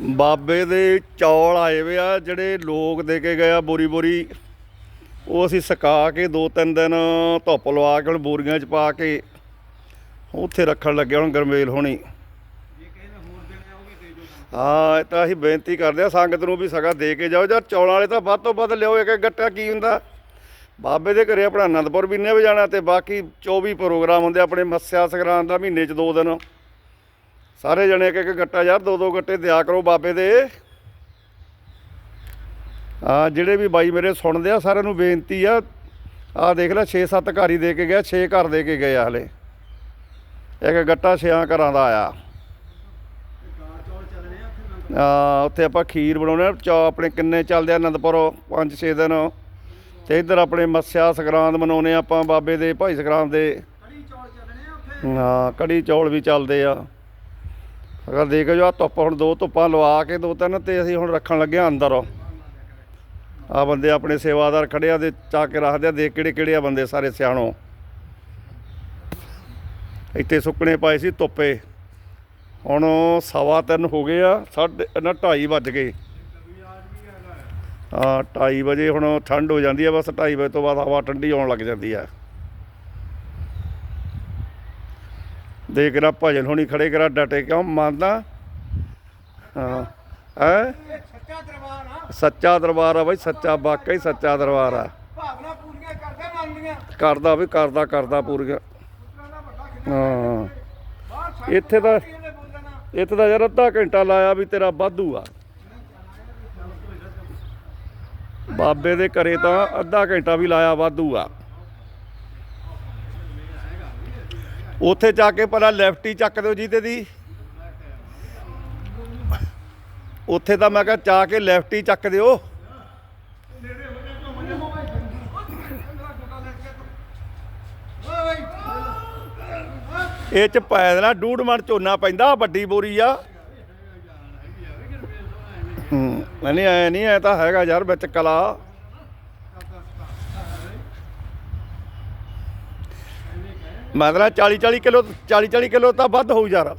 ਬਾਬੇ ਦੇ ਚੌਲ ਆਏ ਵੇ ਆ, ਜਿਹੜੇ ਲੋਕ ਦੇ ਕੇ ਗਏ ਆ ਬੋਰੀ ਬੋਰੀ, ਉਹ ਅਸੀਂ ਸੁਕਾ ਕੇ ਦੋ ਤਿੰਨ ਦਿਨ ਧੁੱਪ ਲਵਾ ਕੇ ਹੁਣ ਬੋਰੀਆਂ 'ਚ ਪਾ ਕੇ ਉੱਥੇ ਰੱਖਣ ਲੱਗੇ ਹੁਣ ਗਰਮੇਲ ਹੋਣੀ। ਹਾਂ, ਇਹ ਤਾਂ ਅਸੀਂ ਬੇਨਤੀ ਕਰਦੇ ਆ, ਸੰਗਤ ਨੂੰ ਵੀ ਸਗਾ ਦੇ ਕੇ ਜਾਓ ਯਾਰ ਚੌਲਾਂ ਵਾਲੇ ਤਾਂ ਵੱਧ ਤੋਂ ਵੱਧ ਲਿਓ ਇੱਕ ਗੱਟਾ ਕੀ ਹੁੰਦਾ। ਬਾਬੇ ਦੇ ਘਰੇ ਆਪਣਾ ਅਨੰਦਪੁਰ ਵੀ ਨੇ ਵਜਾਣਾ ਤੇ ਬਾਕੀ 24 ਪ੍ਰੋਗਰਾਮ ਹੁੰਦੇ ਆਪਣੇ ਮੱਸਿਆ ਸੰਗਰਾਂਦ ਦਾ ਮਹੀਨੇ 'ਚ ਦੋ ਦਿਨ। ਸਾਰੇ ਜਣੇ ਇੱਕ ਇੱਕ ਗੱਟਾ ਯਾਰ ਦੋ ਦੋ ਗੱਟੇ ਦਿਆ ਕਰੋ ਬਾਬੇ ਦੇ। ਆ ਜਿਹੜੇ ਵੀ ਬਾਈ ਮੇਰੇ ਸੁਣਦੇ ਆ ਸਾਰਿਆਂ ਨੂੰ ਬੇਨਤੀ ਆ। ਆ ਦੇਖ ਲੈ 6-7 ਘਰ ਦੇ ਕੇ ਗਿਆ 6 ਘਰ ਦੇ ਕੇ ਗਏ ਆ ਹਲੇ। ਇੱਕ ਗੱਟਾ ਛਿਆਂ ਘਰਾਂ ਦਾ ਆਇਆ। ਆ ਉੱਥੇ ਆਪਾਂ ਖੀਰ ਬਣਾਉਣੇ ਆ ਚਾ ਆਪਣੇ ਕਿੰਨੇ ਚੱਲਦੇ ਆ ਆਨੰਦਪੁਰ 5-6 ਦਿਨ। ਤੇ ਇੱਧਰ ਆਪਣੇ ਮੱਸਿਆ ਸੰਗਰਾਂਦ ਮਨਾਉਨੇ ਆ ਆਪਾਂ ਬਾਬੇ ਦੇ ਭਾਈ ਸੰਗਰਾਂਦ ਦੇ। ਹਾਂ ਕੜੀ ਚੌਲ ਵੀ ਚੱਲਦੇ ਆ। ਅਗਰ ਦੇਖ ਜੋ ਆ ਧੁੱਪ ਹੁਣ ਦੋ ਧੁੱਪਾਂ ਲਵਾ ਕੇ ਦੋ ਤਿੰਨ ਤੇ ਅਸੀਂ ਹੁਣ ਰੱਖਣ ਲੱਗੇ ਆ ਅੰਦਰ। ਆ ਬੰਦੇ ਆਪਣੇ ਸੇਵਾਦਾਰ ਖੜਿਆ ਦੇ ਚਾ ਕੇ ਰੱਖਦੇ ਆ, ਦੇਖ ਕਿਹੜੇ ਕਿਹੜੇ ਆ ਬੰਦੇ ਸਾਰੇ ਸਿਆਣੋ। ਇੱਥੇ ਸੁੱਕਣੇ ਪਾਏ ਸੀ ਧੁੱਪੇ। ਹੁਣ ਸਵਾ ਤਿੰਨ ਹੋ ਗਏ ਆ, ਸਾਢੇ ਨਾ 2:30 ਵੱਜ ਗਏ। ਹਾਂ 2:30 ਵਜੇ ਹੁਣ ਠੰਡ ਹੋ ਜਾਂਦੀ ਆ, ਬਸ 2:30 ਵਜੇ ਤੋਂ ਬਾਅਦ ਹਵਾ ਠੰਡੀ ਆਉਣ ਲੱਗ ਜਾਂਦੀ ਆ। ਦੇਖ ਰਾ ਭਜਨ ਹੋਣੀ ਖੜੇ ਕਰਾ ਡਟੇ ਕਿਉਂ ਮੰਨਦਾ? ਹਾਂ ਹੈ? ਸੱਚਾ ਦਰਬਾਰ ਆ ਸੱਚਾ ਦਰਬਾਰ ਆ ਬਾਈ ਸੱਚਾ ਵਾਕਈ ਸੱਚਾ ਦਰਬਾਰ ਆ। ਭਾਵਨਾ ਪੂਰੀਆਂ ਕਰਦੇ ਮੰਨਦੀਆਂ ਕਰਦਾ ਵੀ ਕਰਦਾ ਕਰਦਾ ਪੂਰੀਆਂ। ਦਾ ਹਾਂ। ਇੱਥੇ ਬੋਲਣਾ ਇੱਥੇ ਤਾਂ ਯਾਰ ਅੱਧਾ ਘੰਟਾ ਲਾਇਆ ਵੀ ਤੇਰਾ ਵਾਧੂ ਆ। ਬਾਬੇ ਦੇ ਘਰੇ ਤਾਂ ਅੱਧਾ ਘੰਟਾ ਵੀ ਲਾਇਆ ਵਾਧੂ ਆ। ਉੱਥੇ ਜਾ ਕੇ ਪਹਿਲਾਂ ਲੈਫਟ ਹੀ ਚੱਕ ਦਿਓ ਜੀ ਤੇ ਦੀ। ਉੱਥੇ ਤਾਂ ਮੈਂ ਕਿਹਾ ਚਾ ਕੇ ਲੈਫਟ ਹੀ ਚੱਕ ਦਿਓ। ਇਹ ਚ ਪੈ ਦੇਣਾ, ਡੂਢ ਮਣ ਝੋਨਾ ਪੈਂਦਾ, ਵੱਡੀ ਬੋਰੀ ਆ। ਹੂੰ, ਨਹੀਂ, ਐ ਨਹੀਂ, ਐ ਤਾਂ ਹੈਗਾ ਯਾਰ ਵਿੱਚ ਕਲਾ। ਮਤਲਬ 40 40 ਕਿਲੋ 40 40 ਕਿਲੋ ਤਾਂ ਵੱਧ ਹੋਊ ਯਾਰ।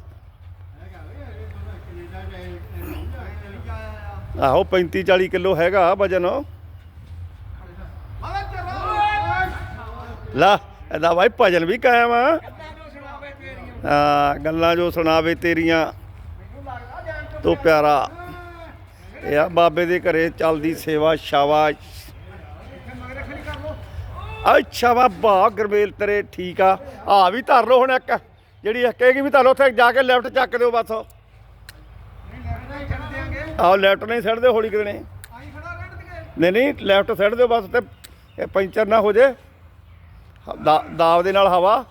ਆਹੋ 35 40 ਕਿਲੋ ਹੈਗਾ ਵਜਨ। ਮਾਲਾ ਲਾ, ਇਹਦਾ ਭਾਈ ਭਜਨ ਵੀ ਕਾਇਮ ਆ। ਹਾਂ, ਗੱਲਾਂ ਜੋ ਸੁਣਾਵੇ ਤੇਰੀਆਂ। ਮੈਨੂੰ ਤੂੰ ਪਿਆਰਾ। ਇਹ ਆ ਬਾਬੇ ਦੇ ਘਰੇ ਚੱਲਦੀ ਸੇਵਾ ਸ਼ਾਬਾਸ਼ ਇੱਥੇ ਮਗਰੇ ਖੜੀ ਕਰ ਲੋ ਅੱਛਾ ਬਾਬਾ, ਗਰਮੇਲ ਤੇਰੇ ਠੀਕ ਆ। ਆ ਵੀ ਧਰ ਲਓ ਹੁਣ ਇੱਕ, ਜਿਹੜੀ ਇੱਕ ਕਹੇਗੀ ਵੀ ਧਰ ਉੱਥੇ ਜਾ ਕੇ ਲੈਫਟ ਚੱਕ ਦਿਓ ਬਸ। ਨਹੀਂ ਆਹ ਲੈਫਟ ਨਹੀਂ ਛੱਡ ਦਿਓ ਹੌਲੀ ਕਿਤੇ ਨਹੀਂ ਨਹੀਂ, ਲੈਫਟ ਛੱਡ ਦਿਓ ਬਸ ਤੇ ਇਹ ਪੈਂਚਰ ਨਾ ਹੋ ਜੇ। ਦਾ- ਦਾਵ ਦੇ ਨਾਲ ਹਵਾ।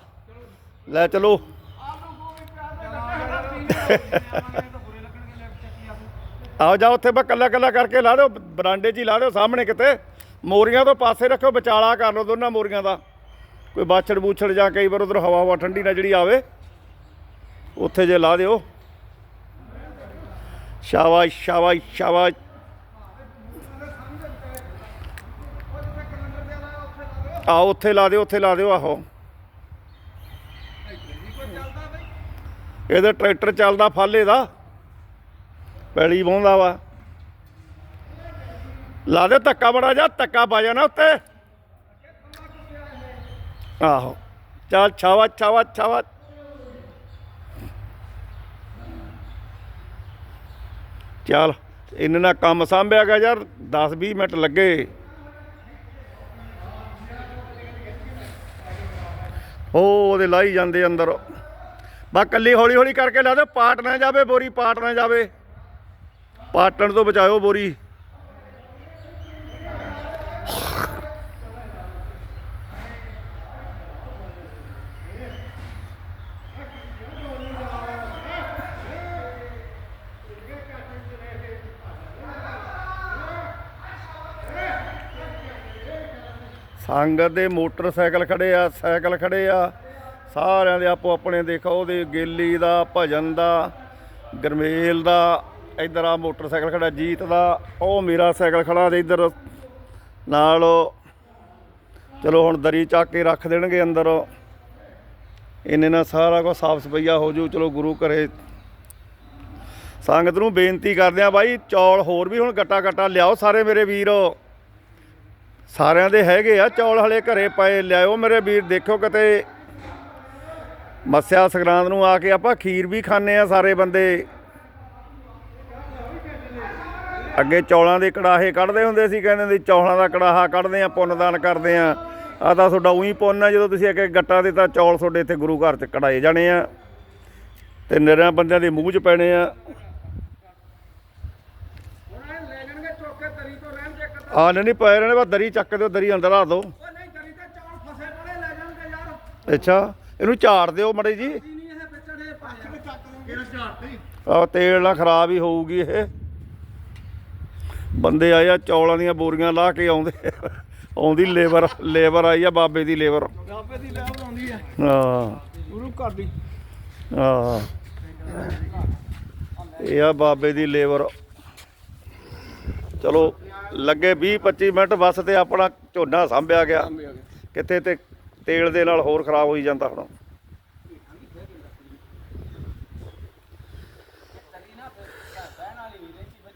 ਲੈ ਚਲੋ। ਆਲੂ ਗੋਭੀ ਆਓ ਜਾ ਉੱਥੇ ਬਸ ਕੱਲਾ ਕੱਲਾ ਕਰਕੇ ਲਾ ਦਿਓ, ਬਰਾਂਡੇ 'ਚ ਹੀ ਲਾ ਦਿਓ, ਸਾਹਮਣੇ ਕਿਤੇ। ਮੋਰੀਆਂ ਤੋਂ ਪਾਸੇ ਰੱਖੋ, ਵਿਚਾਲਾ ਕਰ ਲਓ ਦੋਨਾਂ ਮੋਰੀਆਂ ਦਾ। ਕੋਈ ਬਾਛੜ ਬੂਛੜ ਜਾਂ ਕਈ ਵਾਰ ਉਧਰ ਹਵਾ ਹਵਾ ਠੰਡੀ ਨਾਲ ਜਿਹੜੀ ਆਵੇ, ਉੱਥੇ ਜੇ ਲਾ ਦਿਓ। ਸ਼ਾਬਾਸ਼ ਸ਼ਾਬਾਸ਼ ਸ਼ਾਬਾਸ਼। ਆਓ ਉੱਥੇ ਲਾ ਦਿਓ, ਉੱਥੇ ਲਾ ਦਿਓ, ਆਹੋ। ਇਹਦਾ ਟਰੈਕਟਰ ਚੱਲਦਾ ਫਾਲੇ ਦਾ। ਪੈਲੀ ਵਾਹੁੰਦਾ ਵਾ। ਲਾ ਦੇ ਧੱਕਾ ਬੜਾ ਜਾ ਧੱਕਾ ਪਾ ਜਾਣਾ ਉੱਤੇ। ਆਹੋ, ਚੱਲ ਛਾਵਾ ਛਾਵਾ ਛਾਵਾ। ਚੱਲ ਇਹਨਾਂ ਨਾਲ ਕੰਮ ਸੰਭਿਆ ਗਿਆ ਯਾਰ 10 20 ਮਿੰਟ ਲੱਗੇ। ਉਹ ਉਹਦੇ ਲਾਈ ਜਾਂਦੇ ਅੰਦਰ। ਬਾ ਕੱਲੀ ਹੌਲੀ ਹੌਲੀ ਕਰਕੇ ਲਾ ਦਿਓ, ਪਾਟ ਨਾ ਜਾਵੇ, ਬੋਰੀ ਪਾਟ ਨਾ ਜਾਵੇ। ਪਾਟਣ ਤੋਂ ਬਚਾਓ ਬੋਰੀ। ਸੰਗਤ ਦੇ ਮੋਟਰਸਾਈਕਲ ਖੜੇ ਆ, ਸਾਈਕਲ ਖੜੇ ਆ। ਸਾਰਿਆਂ ਦੇ ਆਪੋ ਆਪਣੇ ਦੇਖੋ, ਉਹਦੇ ਗੇਲੀ ਦਾ, ਭਜਨ ਦਾ, ਗਰਮੇਲ ਦਾ, ਇਧਰ ਆ ਮੋਟਰਸਾਈਕਲ ਖੜਾ, ਜੀਤ ਦਾ, ਉਹ ਮੇਰਾ ਸਾਈਕਲ ਖੜਾ ਤੇ ਇਧਰ ਨਾਲ ਚਲੋ ਹੁਣ ਦਰੀ ਚੱਕ ਕੇ ਰੱਖ ਦੇਣਗੇ ਅੰਦਰ ਇੰਨੇ ਨਾਲ ਸਾਰਾ ਕੁਝ ਸਾਫ਼ ਸਫਾਈਆ ਹੋ ਜੂ, ਚਲੋ ਗੁਰੂ ਘਰੇ। ਸੰਗਤ ਨੂੰ ਬੇਨਤੀ ਕਰਦੇ ਆ ਬਾਈ, ਚੌਲ ਹੋਰ ਵੀ ਹੁਣ ਗੱਟਾ ਗੱਟਾ ਲਿਆਓ ਸਾਰੇ ਮੇਰੇ ਵੀਰ। ਸਾਰਿਆਂ ਦੇ ਹੈਗੇ ਆ, ਚੌਲ ਹਲੇ ਘਰੇ ਪਏ ਲਿਆਓ ਮੇਰੇ ਵੀਰ ਦੇਖੋ ਕਿਤੇ। ਮੱਸਿਆ ਸੰਗਰਾਂਦ ਨੂੰ ਆ ਕੇ ਆਪਾਂ ਖੀਰ ਵੀ ਖਾਣੇ ਆ ਸਾਰੇ ਬੰਦੇ। ਅੱਗੇ ਚੌਲਾਂ ਦੇ ਕੜਾਹੇ ਕੱਢਦੇ ਹੁੰਦੇ ਸੀ, ਕਹਿੰਦੇ ਸੀ, ਚੌਲਾਂ ਦਾ ਕੜਾਹਾ ਕੱਢਦੇ ਆ ਪੁੰਨਦਾਨ ਕਰਦੇ ਆ। ਆ ਤਾਂ ਤੁਹਾਡਾ ਉਹੀ ਪੁੰਨ ਆ, ਜਦੋਂ ਤੁਸੀਂ ਅੱਗੇ ਗੱਟਾ ਦੇ ਤਾਂ ਚੌਲ ਤੁਹਾਡੇ ਇੱਥੇ ਗੁਰੂ ਘਰ ਚ ਕਢਾਏ ਜਾਣੇ ਆ। ਤੇ ਨਿਰਾਂ ਬੰਦਿਆਂ ਦੇ ਮੂੰਹ ਚ ਪੈਣੇ ਆ ਹੁਣ ਇਹ ਲੈ ਜਾਣਗੇ ਚੁੱਕ ਕੇ ਤਰੀ ਤੋਂ ਰਹਿਣ ਦੇ ਇੱਕ ਆ ਨਹੀਂ ਪਏ ਰਹਿਣੇ ਬਸ ਦਰੀ ਚੱਕ ਦਿਓ ਦਰੀ ਅੰਦਰ ਰੱਖ ਦਿਓ। ਉਹ ਨਹੀਂ ਤਰੀ ਤੇ ਚੌਲ ਫਸੇ ਪੜੇ ਲੈ ਜਾਣਗੇ ਯਾਰ। ਅੱਛਾ ਇਹਨੂੰ ਝਾੜ ਦਿਓ ਮੜੇ ਜੀ ਕੀ ਨਹੀਂ ਇਹ ਵਿਚੜੇ ਪਾਇਆ ਚੱਕ ਲਵਾਂਗੇ ਇਹ ਝਾੜਤੀ ਆ ਤੇਲ ਨਾਲ ਖਰਾਬ ਹੀ ਹੋਊਗੀ ਇਹ। ਬੰਦੇ ਆਏ ਆ ਚੌਲਾਂ ਦੀਆਂ ਬੋਰੀਆਂ ਲਾ ਕੇ ਆਉਂਦੇ। ਆਉਂਦੀ ਲੇਬਰ ਲੇਬਰ ਆਈ ਆ ਬਾਬੇ ਦੀ ਲੇਬਰ। ਗਾਪੇ ਦੀ ਲੈ ਆਉਂਦੀ ਹੈ ਹਾਂ। ਗੁਰੂ ਘਰ ਦੀ। ਹਾਂ। ਇਹ ਆ ਬਾਬੇ ਦੀ ਲੇਬਰ। ਚਲੋ। ਲੱਗੇ 20 25 ਮਿੰਟ ਬਸ ਤੇ ਆਪਣਾ ਝੋਨਾ ਸੰਭਿਆ ਗਿਆ। ਕਿਤੇ ਤੇ ਤੇਲ ਦੇ ਨਾਲ ਹੋਰ ਖਰਾਬ ਹੋਈ ਜਾਂਦਾ ਹੁਣ।